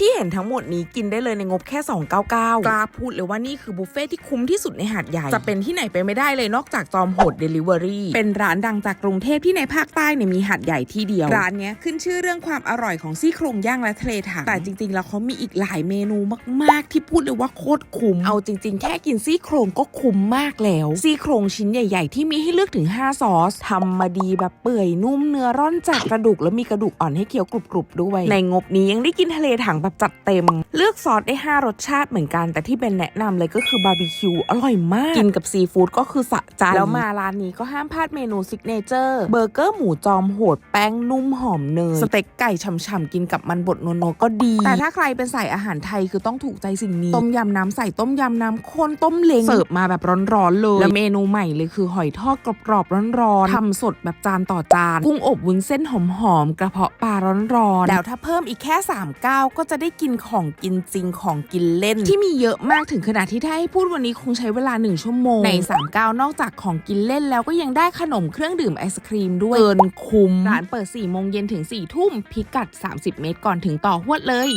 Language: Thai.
ที่เห็นทั้งหมดนี้กินได้เลยในงบแค่ 299 กล้าพูดเลยว่านี่คือบุฟเฟ่ที่คุ้มที่สุดในหาดใหญ่ จะเป็นที่ไหนไปไม่ได้เลยนอกจากจอมโหดเดลิเวอรี่ เป็นร้านดังจากกรุงเทพที่ในภาคใต้เนี่ยมีหาดใหญ่ที่เดียว ร้านเนี้ยขึ้นชื่อเรื่องความอร่อยของซี่โครงย่างและทะเลถังแต่จริง ๆ แล้วเขามีอีกหลายเมนูมาก ๆ ที่พูดเลยว่าโคตรคุ้ม เอาจริง ๆ แค่กินซี่โครงก็คุ้มมากแล้ว ซี่โครงชิ้นใหญ่ ๆ ที่มีให้เลือกถึง 5 ซอสทำมาดีแบบเปื่อยนุ่มเนื้อร่อนจากกระดูกแล้วมีกระดูกอ่อนให้เคี้ยวกรุบๆด้วย ในงบนี้ยังได้กินทะเลถังแบบจัดเต็ม เลือกซอสได้ 5 รสชาติเหมือนกัน แต่ที่เป็นแนะนำเลยก็คือบาร์บีคิวอร่อยมาก กินกับซีฟู้ดก็คือสะใจ แล้วมาร้านนี้ก็ห้ามพลาดเมนูซิกเนเจอร์เบอร์เกอร์หมูจอมโหดแป้งนุ่มหอมเนยสเต็กไก่ฉ่ำๆกินกับมันบดนัวๆก็ดี แต่ถ้าใครเป็นสายอาหารไทยคือต้องถูกใจสิ่งนี้ ต้มยำน้ำใสต้มยำน้ำข้นต้มเล้งเสิร์ฟมาแบบร้อนๆเลย แล้วเมนูใหม่เลยคือหอยทอดกรอบๆร้อนๆทำสดแบบจานต่อจานกุ้งอบวุ้นเส้นหอมๆกระเพาะปลาร้อนๆแล้วถ้าเพิ่มอีกแค่3ก้าวก็จะได้กินของกินจริงของกินเล่น ที่มีเยอะมากถึงขนาดที่ถ้าให้พูดวันนี้คงใช้เวลา 1 ชั่วโมง ใน3ก้าวนอกจากของกินเล่นแล้วก็ยังได้ขนมเครื่องดื่มไอศครีมด้วยเกินคุ้มร้านเปิด4โมงเย็นถึง4ทุ่มพิกัด 30 เมตรก่อนถึงต่อหวดเลย